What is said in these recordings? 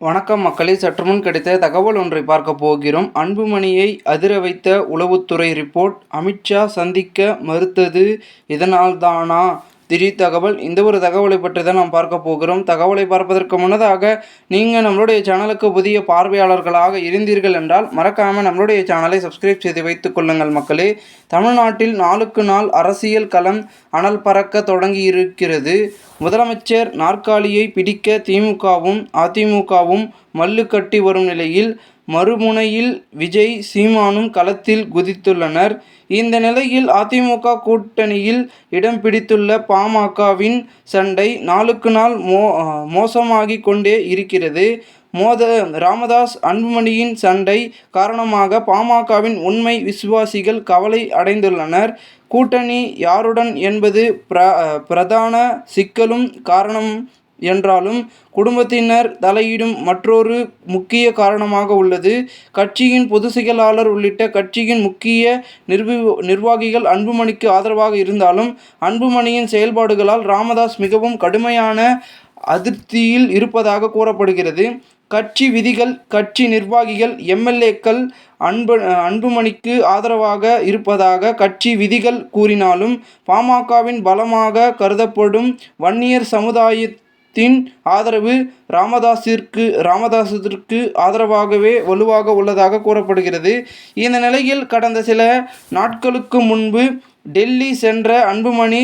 வணக்கம் மக்களே. சற்றுமுன் கிடைத்த தகவல் ஒன்றை பார்க்க போகிறோம். அன்புமணியை அதிர வைத்த உளவுத்துறை ரிப்போர்ட் அமித்ஷா சந்திக்க மறுத்தது இதனால்தானா? திடீர் தகவல் இந்த ஒரு தகவலை பற்றி தான் நாம் பார்க்க போகிறோம். தகவலை பார்ப்பதற்கு முன்னதாக நீங்கள் நம்மளுடைய சேனலுக்கு புதிய பார்வையாளர்களாக இருந்தீர்கள் என்றால் மறக்காமல் நம்மளுடைய சேனலை சப்ஸ்கிரைப் செய்து வைத்துக் கொள்ளுங்கள் மக்களே. தமிழ்நாட்டில் நாளுக்கு நாள் அரசியல் களம் அனல் பறக்க தொடங்கி இருக்கிறது முதலமைச்சர் நாற்காலியை பிடிக்க திமுகவும் அதிமுகவும் மல்லு கட்டி வரும் நிலையில் மறுமுனையில் விஜய் சீமானும் களத்தில் குதித்துள்ளனர். இந்த நிலையில் அதிமுக கூட்டணியில் இடம் பிடித்துள்ள பாமகவின் சண்டை நாளுக்கு நாள் மோ மோசமாகிக் கொண்டே இருக்கிறது. மோத ராமதாஸ் அன்புமணியின் சண்டை காரணமாக பாமகவின் உண்மை விசுவாசிகள் கவலை அடைந்துள்ளனர். கூட்டணி யாருடன் என்பது பிர பிரதான சிக்கலும் காரணம் என்றாலும் குடும்பத்தினர் தலையிடும் மற்றொரு முக்கிய காரணமாக உள்ளது. கட்சியின் பொதுச் செயலாளர் உள்ளிட்ட கட்சியின் முக்கிய நிர்வி நிர்வாகிகள் அன்புமணிக்கு ஆதரவாக இருந்தாலும் அன்புமணியின் செயல்பாடுகளால் ராமதாஸ் மிகவும் கடுமையான அதிருப்தியில் இருப்பதாக கூறப்படுகிறது. கட்சி விதிகள் கட்சி நிர்வாகிகள் எம்எல்ஏக்கள் அன்பு அன்புமணிக்கு ஆதரவாக இருப்பதாக கட்சி விதிகள் கூறினாலும் பாமகவின் பலமாக கருதப்படும் வன்னியர் சமுதாய தின் ஆதரவு ராமதாஸிற்கு ராமதாஸிற்கு ஆதரவாகவே வலுவாக உள்ளதாக கூறப்படுகிறது. இந்த நிலையில் கடந்த சில நாட்களுக்கு முன்பு டெல்லி சென்ற அன்புமணி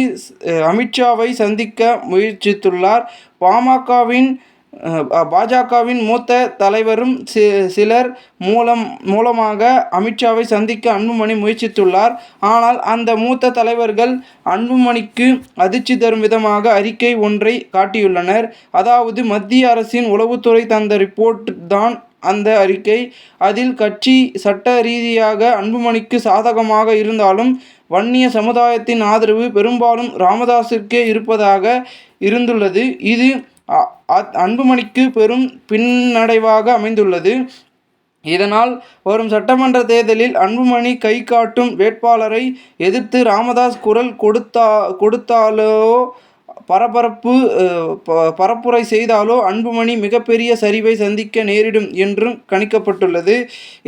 அமித்ஷாவை சந்திக்க முயற்சித்துள்ளார். பாமகவின் பாஜகவின் மூத்த தலைவரும் சி சிலர் மூலம் மூலமாக அமித்ஷாவை சந்திக்க அன்புமணி முயற்சித்துள்ளார். ஆனால் அந்த மூத்த தலைவர்கள் அன்புமணிக்கு அதிர்ச்சி தரும் விதமாக அறிக்கை ஒன்றை காட்டியுள்ளனர். அதாவது மத்திய அரசின் உளவுத்துறை தந்த ரிப்போர்ட் தான் அந்த அறிக்கை. அதில் கட்சி சட்ட ரீதியாக அன்புமணிக்கு சாதகமாக இருந்தாலும் வன்னிய சமுதாயத்தின் ஆதரவு பெரும்பாலும் ராமதாஸிற்கே இருப்பதாக இருந்துள்ளது. இது அன்புமணிக்கு பெரும் பின்னடைவாக அமைந்துள்ளது. இதனால் வரும் சட்டமன்ற தேர்தலில் அன்புமணி கை காட்டும் வேட்பாளரை எதிர்த்து ராமதாஸ் குரல் கொடுத்தா கொடுத்தாலோ பரபரப்பு பரப்புரை செய்தாலோ அன்புமணி மிகப்பெரிய சரிவை சந்திக்க நேரிடும் என்றும் கணிக்கப்பட்டுள்ளது.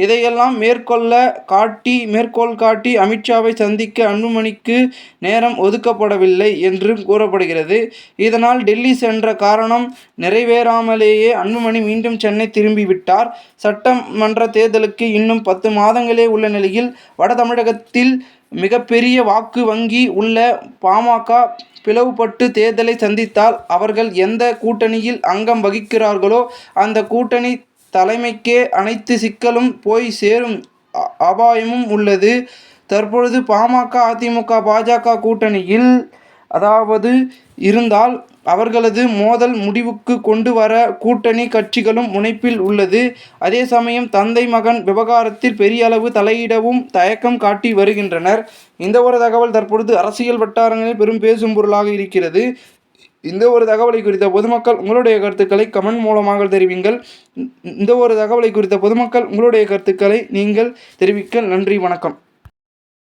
இதையெல்லாம் மேற்கொள்ள காட்டி மேற்கோள் காட்டி அமித்ஷாவை சந்திக்க அன்புமணிக்கு நேரம் ஒதுக்கப்படவில்லை என்றும் கூறப்படுகிறது. இதனால் டெல்லி சென்ற காரணம் நிறைவேறாமலேயே அன்புமணி மீண்டும் சென்னை திரும்பிவிட்டார். சட்டமன்ற தேர்தலுக்கு இன்னும் பத்து மாதங்களே உள்ள நிலையில் வட தமிழகத்தில் மிகப்பெரிய வாக்கு வங்கி உள்ள பாமக பிளவுபட்டு தேர்தலை சந்தித்தால் அவர்கள் எந்த கூட்டணியில் அங்கம் வகிக்கிறார்களோ அந்த கூட்டணி தலைமைக்கே அனைத்து சிக்கலும் போய் சேரும் அபாயமும் உள்ளது. தற்பொழுது பாமக அதிமுக பாஜக கூட்டணியில் அதாவது இருந்தால் அவர்களது மோதல் முடிவுக்கு கொண்டு வர கூட்டணி கட்சிகளும் முனைப்பில் உள்ளது. அதே சமயம் தந்தை மகன் விவகாரத்தில் பெரிய அளவு தலையிடவும் தயக்கம் காட்டி வருகின்றனர். இந்த ஒரு தகவல் தற்பொழுது அரசியல் வட்டாரங்களில் பெரும் பேசும் பொருளாக இருக்கிறது. இந்த ஒரு தகவலை குறித்த பொதுமக்கள் உங்களுடைய கருத்துக்களை கமெண்ட் மூலமாக தெரிவிங்கள். இந்த ஒரு தகவலை குறித்த பொதுமக்கள் உங்களுடைய கருத்துக்களை நீங்கள் தெரிவிக்க நன்றி வணக்கம்.